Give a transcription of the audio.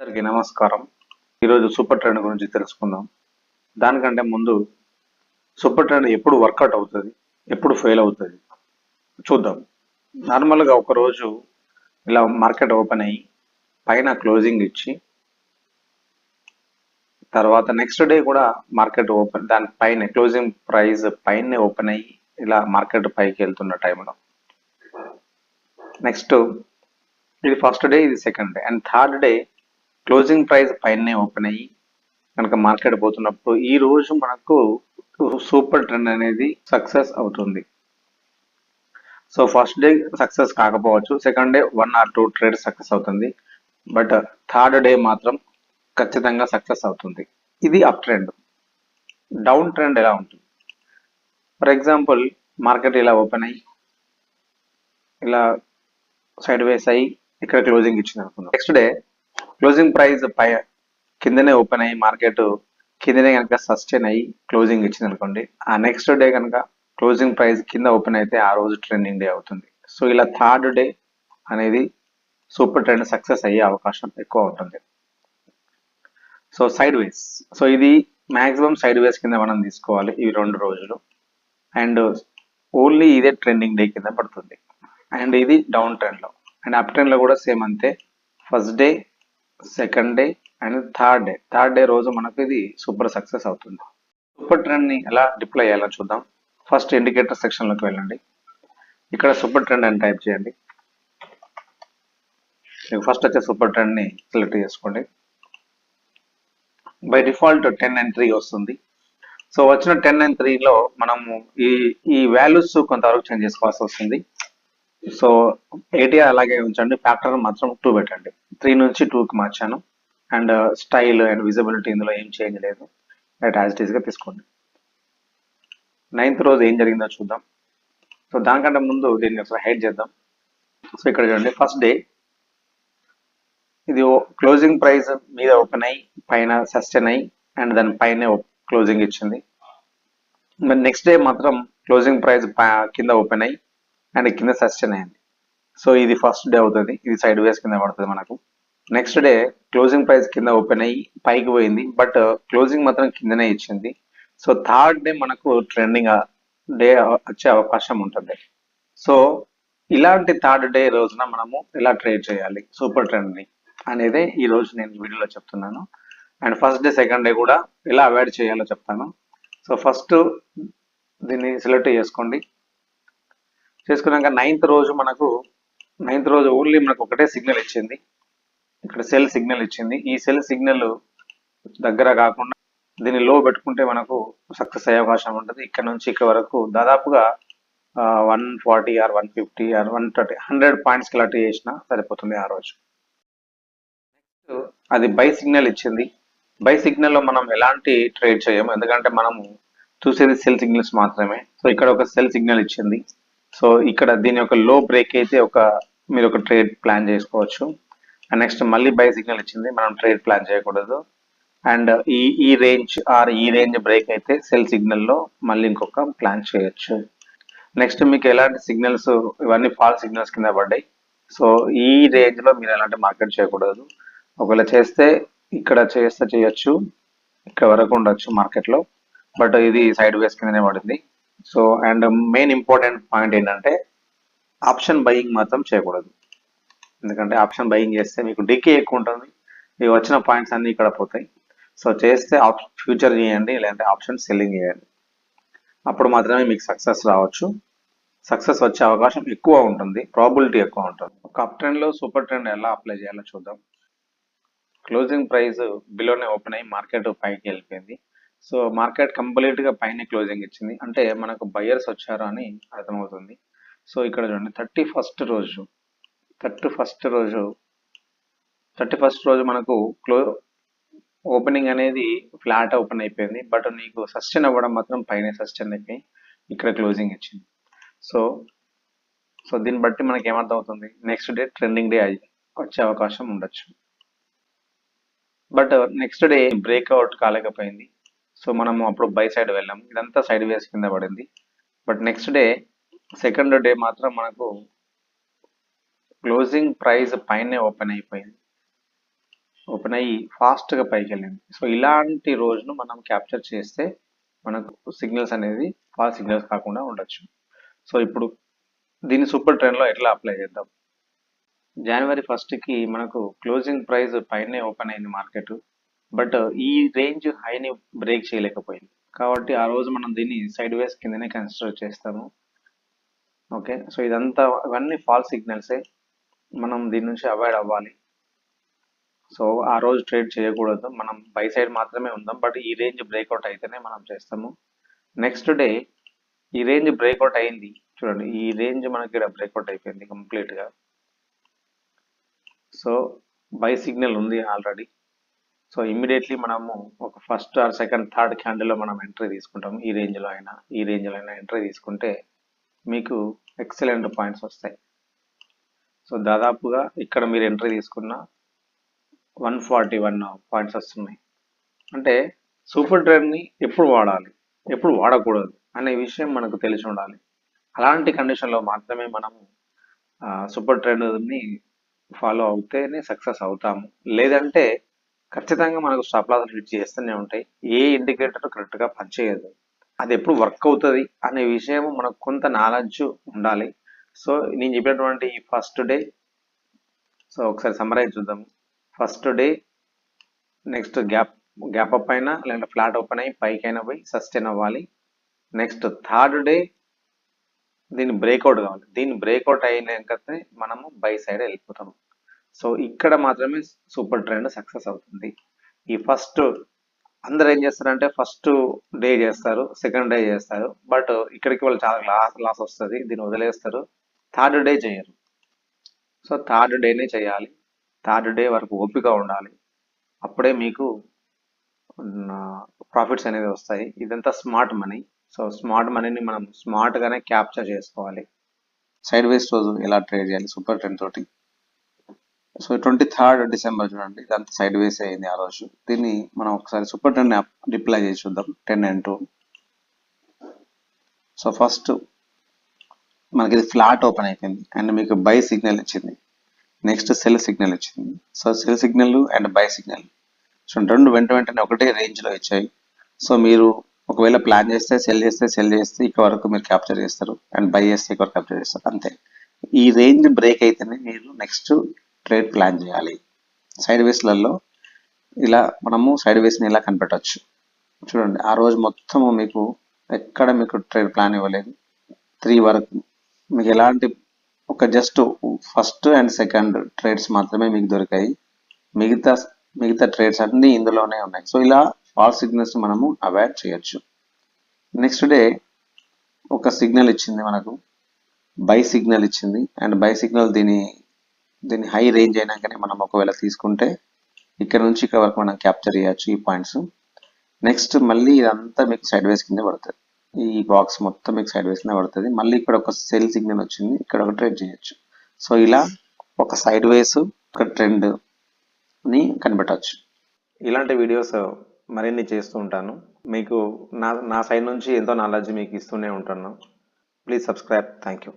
అందరికీ నమస్కారం. ఈరోజు సూపర్ ట్రెండ్ గురించి తెలుసుకుందాం. దానికంటే ముందు సూపర్ ట్రెండ్ ఎప్పుడు వర్కౌట్ అవుతుంది ఎప్పుడు ఫెయిల్ అవుతుంది చూద్దాం. నార్మల్గా ఒక రోజు ఇలా మార్కెట్ ఓపెన్ అయ్యి పైన క్లోజింగ్ ఇచ్చి తర్వాత నెక్స్ట్ డే కూడా మార్కెట్ ఓపెన్ దాని పైన క్లోజింగ్ ప్రైస్ పైన ఓపెన్ అయ్యి ఇలా మార్కెట్ పైకి వెళ్తున్న టైంలో. నెక్స్ట్ ఇది ఫస్ట్ డే ఇది second day. And third day closing price పైనే ఓపెన్ అయ్యి కనుక మార్కెట్ పోతున్నప్పుడు ఈ రోజు మనకు సూపర్ ట్రెండ్ అనేది సక్సెస్ అవుతుంది. సో ఫస్ట్ డే సక్సెస్ కాకపోవచ్చు second day one or two trade success అవుతుంది. బట్ థర్డ్ డే మాత్రం ఖచ్చితంగా సక్సెస్ అవుతుంది. ఇది అప్ ట్రెండ్ డౌన్ ట్రెండ్ ఎలా ఉంటుంది? ఫర్ ఎగ్జాంపుల్ మార్కెట్ ఇలా ఓపెన్ అయ్యి ఇలా సైడ్ వేస్ అయ్యి ఇక్కడ క్లోజింగ్ ఇచ్చింది అనుకుందాం నెక్స్ట్ డే క్లోజింగ్ ప్రైస్ పై కిందనే ఓపెన్ అయ్యి మార్కెట్ కిందనే కనుక సస్టైన్ అయ్యి క్లోజింగ్ ఇచ్చింది అనుకోండి. ఆ నెక్స్ట్ డే కనుక క్లోజింగ్ ప్రైస్ కింద ఓపెన్ అయితే ఆ రోజు ట్రెండింగ్ డే అవుతుంది. సో ఇలా థర్డ్ డే అనేది సూపర్ ట్రెండ్ సక్సెస్ అయ్యే అవకాశం ఎక్కువ ఉంటుంది. సో సైడ్ వేస్ సో ఇది మాక్సిమం సైడ్ వేస్ కింద మనం తీసుకోవాలి ఈ రెండు రోజులు. అండ్ ఓన్లీ ఇదే ట్రెండింగ్ డే కింద పడుతుంది. అండ్ ఇది డౌన్ ట్రెండ్లో. అండ్ అప్ ట్రెండ్లో కూడా సేమ్ అంతే. First day second day and third day third day రోజు మనకు ఇది సూపర్ సక్సెస్ అవుతుంది. సూపర్ ట్రెండ్ని ఎలా డిప్లై చేయాలో చూద్దాం. ఫస్ట్ ఇండికేటర్ సెక్షన్లోకి వెళ్ళండి. ఇక్కడ సూపర్ ట్రెండ్ అని టైప్ చేయండి. ఫస్ట్ వచ్చే సూపర్ ట్రెండ్ని సెలెక్ట్ చేసుకోండి. By default ten and three వస్తుంది. సో వచ్చిన టెన్ అండ్ త్రీలో మనము ఈ ఈ వాల్యూస్ కొంతవరకు చేంజ్ చేసుకోవాల్సి వస్తుంది. సో ఏటీఆర్ అలాగే ఉంచండి. ఫ్యాక్టర్ మాత్రం టూ పెట్టండి. త్రీ నుంచి టూకి మార్చాను. అండ్ స్టైల్ అండ్ విజిబిలిటీ ఇందులో ఏం చేంజ్ లేదు. రైట్ యాజ్ ఇట్ ఈస్గా తీసుకోండి. నైన్త్ రోజు ఏం జరిగిందో చూద్దాం. సో దానికంటే ముందు దీన్ని ఒకసారి హైడ్ చేద్దాం. సో ఇక్కడ చూడండి ఫస్ట్ డే ఇది క్లోజింగ్ ప్రైస్ మీద ఓపెన్ అయ్యి పైన సస్టైన్ అయ్యి అండ్ దాని పైన క్లోజింగ్ ఇచ్చింది. మరి నెక్స్ట్ డే మాత్రం క్లోజింగ్ ప్రైస్ కింద ఓపెన్ అయ్యి అండ్ కింద సస్టైన్ అయింది సో ఇది ఫస్ట్ డే అవుతుంది. ఇది సైడ్ వేస్ కింద పడుతుంది మనకు. నెక్స్ట్ డే క్లోజింగ్ ప్రైస్ కింద ఓపెన్ అయ్యి పైకి పోయింది. బట్ క్లోజింగ్ మాత్రం కిందనే ఇచ్చింది. సో థర్డ్ డే మనకు ట్రెండింగ్ డే వచ్చే అవకాశం ఉంటుంది. సో ఇలాంటి థర్డ్ డే రోజున మనము ఎలా ట్రేడ్ చేయాలి? సూపర్ ట్రెండ్ని అనేది ఈ రోజు నేను వీడియోలో చెప్తున్నాను. And first day second day కూడా ఎలా అవాయిడ్ చేయాలో చెప్తాను. సో ఫస్ట్ దీన్ని సెలెక్ట్ చేసుకోండి. చేసుకున్నాక నైన్త్ రోజు మనకు నైన్త్ రోజు ఓన్లీ మనకు ఒకటే సిగ్నల్ ఇచ్చింది. ఇక్కడ సెల్ సిగ్నల్ ఇచ్చింది. ఈ సెల్ సిగ్నల్ దగ్గర కాకుండా దీన్ని లో పెట్టుకుంటే మనకు సక్సెస్ అయ్యే అవకాశం ఉంటుంది. ఇక్కడ నుంచి ఇక్కడ వరకు దాదాపుగా one forty or one fifty or one thirty hundred points collect చేసినా సరిపోతుంది ఆ రోజు. అది బై సిగ్నల్ ఇచ్చింది. బై సిగ్నల్లో మనం ఎలాంటి ట్రేడ్ చేయము? ఎందుకంటే మనము చూసేది సెల్ సిగ్నల్స్ మాత్రమే. సో ఇక్కడ ఒక సెల్ సిగ్నల్ ఇచ్చింది. సో ఇక్కడ దీని యొక్క లో బ్రేక్ అయితే ఒక మీరు ఒక ట్రేడ్ ప్లాన్ చేసుకోవచ్చు. అండ్ నెక్స్ట్ మళ్ళీ బై సిగ్నల్ ఇచ్చింది మనం ట్రేడ్ ప్లాన్ చేయకూడదు. అండ్ ఈ ఈ రేంజ్ ఆర్ ఈ రేంజ్ బ్రేక్ అయితే సెల్ సిగ్నల్లో మళ్ళీ ఇంకొక ప్లాన్ చేయొచ్చు. నెక్స్ట్ మీకు ఎలాంటి సిగ్నల్స్ ఇవన్నీ ఫాల్ సిగ్నల్స్ కింద పడ్డాయి. సో ఈ రేంజ్లో మీరు ఎలాంటి మార్కెట్ చేయకూడదు. ఒకవేళ చేస్తే ఇక్కడ చేస్తే చేయొచ్చు. ఇక్కడ వరకు ఉండొచ్చు మార్కెట్లో బట్ ఇది సైడ్ వేస్ కిందనే పడింది. So and main important point ఏంటంటే ఆప్షన్ బయింగ్ మాత్రం చేయకూడదు. ఎందుకంటే ఆప్షన్ బయింగ్ చేస్తే మీకు డికే ఎక్కువ ఉంటుంది. మీకు వచ్చిన పాయింట్స్ అన్నీ ఇక్కడ పోతాయి. సో చేస్తే ఫ్యూచర్ చేయండి లేదంటే ఆప్షన్ సెల్లింగ్ చేయండి. అప్పుడు మాత్రమే మీకు సక్సెస్ రావచ్చు. సక్సెస్ వచ్చే అవకాశం ఎక్కువ ఉంటుంది. ప్రాబిలిటీ ఎక్కువ ఉంటుంది. ఒక అప్ సూపర్ ట్రెండ్ ఎలా అప్లై చేయాలో చూద్దాం. క్లోజింగ్ ప్రైస్ బిలోనే ఓపెన్ అయ్యి మార్కెట్ పైకి వెళ్ళిపోయింది. సో మార్కెట్ కంప్లీట్గా పైన క్లోజింగ్ ఇచ్చింది. అంటే మనకు బయర్స్ వచ్చారు అని అర్థమవుతుంది. సో ఇక్కడ చూడండి థర్టీ ఫస్ట్ రోజు థర్టీ ఫస్ట్ రోజు థర్టీ ఫస్ట్ రోజు మనకు క్లో ఓపెనింగ్ అనేది ఫ్లాట్ ఓపెన్ అయిపోయింది. బట్ నీకు సస్టైన్ అవ్వడం మాత్రం పైన సస్టైన్ అయిపోయి ఇక్కడ క్లోజింగ్ ఇచ్చింది. సో సో దీన్ని బట్టి మనకి ఏమర్థం అవుతుంది నెక్స్ట్ డే ట్రెండింగ్ డే వచ్చే అవకాశం ఉండొచ్చు. బట్ నెక్స్ట్ డే బ్రేక్అవుట్ కాలేకపోయింది. సో మనము అప్పుడు బై సైడ్ వెళ్ళాము ఇదంతా సైడ్ వేస్ కింద పడింది. But next day second day మాత్రం మనకు క్లోజింగ్ ప్రైస్ పైనే ఓపెన్ అయిపోయింది. ఓపెన్ అయ్యి ఫాస్ట్గా పైకి వెళ్ళింది సో ఇలాంటి రోజును మనం క్యాప్చర్ చేస్తే మనకు సిగ్నల్స్ అనేది ఫాస్ట్ సిగ్నల్స్ కాకుండా ఉండొచ్చు. సో ఇప్పుడు దీన్ని సూపర్ ట్రెండ్లో ఎట్లా అప్లై చేద్దాం? జనవరి ఫస్ట్కి మనకు క్లోజింగ్ ప్రైస్ పైనే ఓపెన్ అయింది మార్కెట్. బట్ ఈ రేంజ్ హైని బ్రేక్ చేయలేకపోయింది. కాబట్టి ఆ రోజు మనం దీన్ని సైడ్ వేస్ కిందనే కన్సిడర్ చేస్తాము. ఓకే? సో ఇదంతా ఇవన్నీ ఫాల్స్ సిగ్నల్సే. మనం దీని నుంచి అవాయిడ్ అవ్వాలి. సో ఆ రోజు ట్రేడ్ చేయకూడదు. మనం బై సైడ్ మాత్రమే ఉందాం. బట్ ఈ రేంజ్ బ్రేక్అవుట్ అయితేనే మనం చేస్తాము. నెక్స్ట్ డే ఈ రేంజ్ బ్రేక్అవుట్ అయింది. చూడండి ఈ రేంజ్ మనకి ఇక్కడ బ్రేక్అవుట్ అయిపోయింది కంప్లీట్గా. సో బై సిగ్నల్ ఉంది ఆల్రెడీ. సో ఇమ్మీడియట్లీ మనము ఒక ఫస్ట్ ఆర్ సెకండ్ థర్డ్ క్యాండిల్లో మనం ఎంట్రీ తీసుకుంటాం ఈ రేంజ్లో అయినా ఈ రేంజ్లో అయినా ఎంట్రీ తీసుకుంటే మీకు ఎక్సలెంట్ పాయింట్స్ వస్తాయి. సో దాదాపుగా ఇక్కడ మీరు ఎంట్రీ తీసుకున్న వన్ ఫార్టీ వన్ పాయింట్స్ వస్తున్నాయి. అంటే సూపర్ ట్రెండ్ని ఎప్పుడు వాడాలి ఎప్పుడు వాడకూడదు అనే విషయం మనకు తెలిసి ఉండాలి. అలాంటి కండిషన్లో మాత్రమే మనము సూపర్ ట్రెండ్ని ఫాలో అవుతేనే సక్సెస్ అవుతాము. లేదంటే ఖచ్చితంగా మనకు స్టాప్ లాస్ హిట్ చేస్తూనే ఉంటాయి. ఏ ఇండికేటర్ కరెక్ట్గా పనిచేయదు. అది ఎప్పుడు వర్క్ అవుతుంది అనే విషయం మనకు కొంత నాలెడ్జ్ ఉండాలి. సో నేను చెప్పినటువంటి ఈ ఫస్ట్ డే సో ఒకసారి సమ్మరైజ్ చూద్దాం. First day next gap gap up అయినా లేదంటే ఫ్లాట్ ఓపెన్ అయ్యి పైకైనా పోయి సస్టైన్ అవ్వాలి. నెక్స్ట్ థర్డ్ డే దీన్ని బ్రేక్అవుట్ కావాలి. దీన్ని బ్రేక్అవుట్ అయినాకనే మనము బై సైడ్ వెళ్ళిపోతాం సో ఇక్కడ మాత్రమే సూపర్ ట్రెండ్ సక్సెస్ అవుతుంది. ఈ ఫస్ట్ అందరు ఏం చేస్తారంటే ఫస్ట్ డే చేస్తారు సెకండ్ డే చేస్తారు. బట్ ఇక్కడికి వాళ్ళు చాలా లాస్ లాస్ వస్తుంది దీన్ని వదిలేస్తారు. థర్డ్ డే చేయరు. సో థర్డ్ డేనే చేయాలి. థర్డ్ డే వరకు ఓపిక ఉండాలి. అప్పుడే మీకు ప్రాఫిట్స్ అనేవి వస్తాయి. ఇదంతా స్మార్ట్ మనీ. సో స్మార్ట్ మనీని మనం స్మార్ట్గానే క్యాప్చర్ చేసుకోవాలి. సైడ్ వేస్ రోజు ఎలా ట్రేడ్ చేయాలి సూపర్ ట్రెండ్ తోటి. సో ట్వంటీ థర్డ్ డిసెంబర్ చూడండి ఇదంతా సైడ్ వేస్ అయింది ఆ రోజు. దీన్ని మనం ఒకసారి సూపర్ ట్రెండ్ రిప్లై చేసి చూద్దాం. Ten and two so first మనకి ఇది ఫ్లాట్ ఓపెన్ అయిపోయింది. అండ్ మీకు బై సిగ్నల్ ఇచ్చింది. నెక్స్ట్ సెల్ సిగ్నల్ ఇచ్చింది. So sell signal and buy signal so రెండు వెంట వెంటనే ఒకటే రేంజ్లో ఇచ్చాయి. సో మీరు ఒకవేళ ప్లాన్ చేస్తే సెల్ చేస్తే సెల్ చేస్తే ఇక్కడ వరకు మీరు క్యాప్చర్ చేస్తారు. అండ్ బై చేస్తే ఇక్కడ క్యాప్చర్ చేస్తారు. అంతే. ఈ రేంజ్ బ్రేక్ అయితేనే మీరు నెక్స్ట్ ట్రేడ్ ప్లాన్ చేయాలి. సైడ్ వేస్లలో ఇలా మనము సైడ్ వేస్ని ఇలా కనిపెట్టవచ్చు చూడండి ఆ రోజు మొత్తము మీకు ఎక్కడ మీకు ట్రేడ్ ప్లాన్ ఇవ్వలేదు. త్రీ వరకు మీకు ఎలాంటి ఒక just first and second trades మాత్రమే మీకు దొరికాయి. మిగతా మిగతా ట్రేడ్స్ అన్నీ ఇందులోనే ఉన్నాయి. సో ఇలా ఫాల్స్ సిగ్నల్స్ మనము అవాయిడ్ చేయొచ్చు. నెక్స్ట్ డే ఒక సిగ్నల్ ఇచ్చింది మనకు. బై సిగ్నల్ ఇచ్చింది. అండ్ బై సిగ్నల్ దీని దీన్ని హై రేంజ్ అయినాకనే మనం ఒకవేళ తీసుకుంటే ఇక్కడ నుంచి ఇక్కడ వరకు మనం క్యాప్చర్ చేయొచ్చు ఈ పాయింట్స్ నెక్స్ట్ మళ్ళీ ఇదంతా మీకు సైడ్ వేస్ కింద పడుతుంది. ఈ బాక్స్ మొత్తం మీకు సైడ్ వేస్ కింద పడుతుంది. మళ్ళీ ఇక్కడ ఒక సెల్ సిగ్నల్ వచ్చింది. ఇక్కడ ఒక ట్రేడ్ చేయొచ్చు. సో ఇలా ఒక సైడ్ వేస్ ఒక ట్రెండ్ని కనిపెట్టవచ్చు ఇలాంటి వీడియోస్ మరిన్ని చేస్తూ ఉంటాను. మీకు నా నా సైడ్ నుంచి ఎంతో నాలెడ్జ్ మీకు ఇస్తూనే ఉంటాను ప్లీజ్ సబ్స్క్రైబ్ థ్యాంక్ యూ